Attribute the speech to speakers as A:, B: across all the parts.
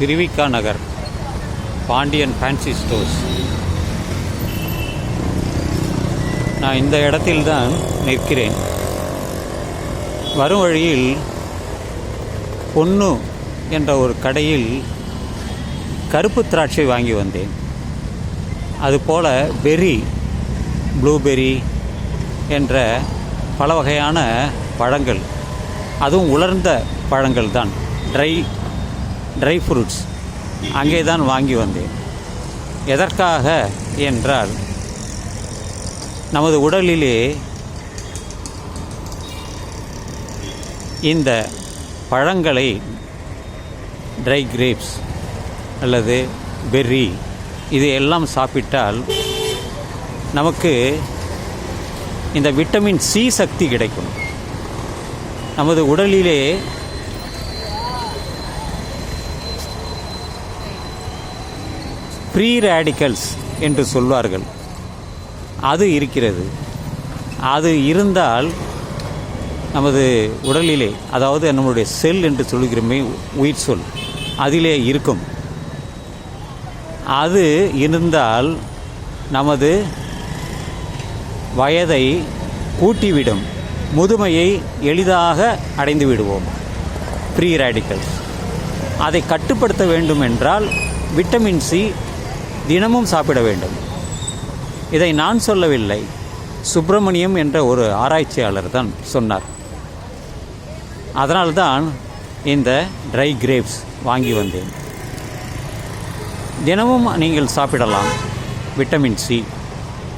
A: Thiru Vi Ka Nagar Pandian fancy stores நான் இந்த இடத்தில்தான் நிற்கிறேன். வரும் வழியில் பொன்னு என்ற ஒரு கடையில் கருப்பு திராட்சை வாங்கி வந்தேன். அதுபோல் பெரி ப்ளூபெரி என்ற பல வகையான பழங்கள். அதுவும் உலர்ந்த பழங்கள் தான் ட்ரை ட்ரை ஃப்ரூட்ஸ் அங்கே தான் வாங்கி வந்தேன். எதற்காக என்றால் நமது உடலிலே இந்த பழங்களை ட்ரை கிரேப்ஸ் அல்லது பெர்ரி இது எல்லாம் சாப்பிட்டால் நமக்கு இந்த விட்டமின் சி சக்தி கிடைக்கும். நமது உடலிலே ஃப்ரீ ரேடிக்கல்ஸ் என்று சொல்வார்கள். அது இருக்கிறது. அது இருந்தால் நமது உடலிலே அதாவது நம்மளுடைய செல் என்று சொல்கிறோமே உயிர் சொல் அதிலே இருக்கும். அது இருந்தால் நமது வயதை கூட்டிவிடும். முதுமையை எளிதாக அடைந்து விடுவோம். ப்ரீ ரேடிக்கல்ஸ் அதை கட்டுப்படுத்த வேண்டும் என்றால் விட்டமின் சி தினமும் சாப்பிட வேண்டும். இதை நான் சொல்லவில்லை. சுப்பிரமணியம் என்ற ஒரு ஆராய்ச்சியாளர் தான் சொன்னார். அதனால்தான் இந்த ட்ரை கிரேப்ஸ் வாங்கி வந்தேன். தினமும் நீங்கள் சாப்பிடலாம். விட்டமின் சி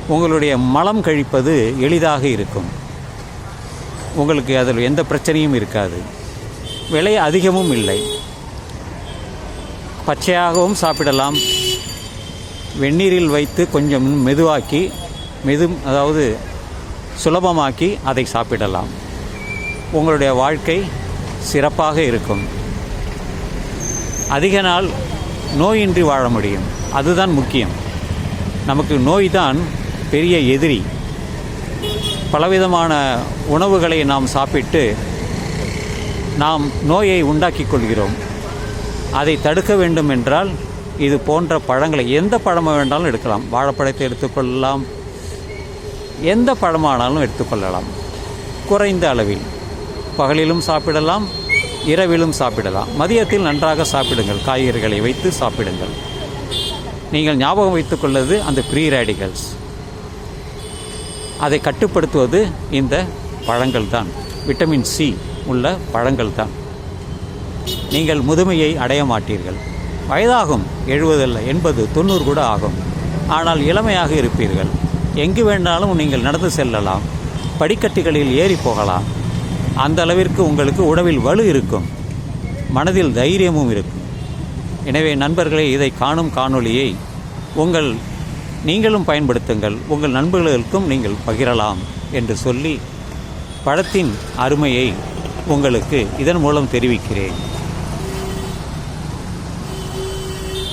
A: உங்களுடைய மலம் கழிப்பது எளிதாக இருக்கும். உங்களுக்கு அதில் எந்த பிரச்சனையும் இருக்காது. விலை அதிகமும் இல்லை. பச்சையாகவும் சாப்பிடலாம். வெந்நீரில் வைத்து கொஞ்சம் மெதுவாக்கி மெது அதாவது சுலபமாக்கி அதை சாப்பிடலாம். உங்களுடைய வாழ்க்கை சிறப்பாக இருக்கும். அதிக நாள் நோயின்றி வாழ முடியும். அதுதான் முக்கியம். நமக்கு நோய் தான் பெரிய எதிரி. பலவிதமான உணவுகளை நாம் சாப்பிட்டு நாம் நோயை உண்டாக்கிக் கொள்கிறோம். அதை தடுக்க வேண்டும் என்றால் இது போன்ற பழங்களை எந்த பழமாக வேண்டாலும் எடுக்கலாம். வாழைப்பழத்தை எடுத்துக்கொள்ளலாம். எந்த பழமானாலும் எடுத்துக்கொள்ளலாம். குறைந்த அளவில். பகலிலும் சாப்பிடலாம் இரவிலும் சாப்பிடலாம். மதியத்தில் நன்றாக சாப்பிடுங்கள். காய்கறிகளை வைத்து சாப்பிடுங்கள். நீங்கள் ஞாபகம் வைத்துக்கொள்ளது அந்த ப்ரீ ரேடிகல்ஸ் அதை கட்டுப்படுத்துவது இந்த பழங்கள் தான் விட்டமின் சி உள்ள பழங்கள் தான் நீங்கள் முதுமையை அடைய மாட்டீர்கள். வயதாகும். எழுபதல்ல எண்பது தொண்ணூறு கூட ஆகும். ஆனால் இளமையாக இருப்பீர்கள். எங்கு வேண்டாலும் நீங்கள் நடந்து செல்லலாம். படிக்கட்டுகளில் ஏறி போகலாம். அந்த அளவிற்கு உங்களுக்கு உடவில் வலு இருக்கும். மனதில் தைரியமும் இருக்கும். எனவே நண்பர்களே இதை காணும் காணொளியை உங்கள் நீங்களும் பயன்படுத்துங்கள். உங்கள் நண்பர்களுக்கும் நீங்கள் பகிரலாம் என்று சொல்லி பழத்தின் அருமையை உங்களுக்கு இதன் மூலம் தெரிவிக்கிறேன்.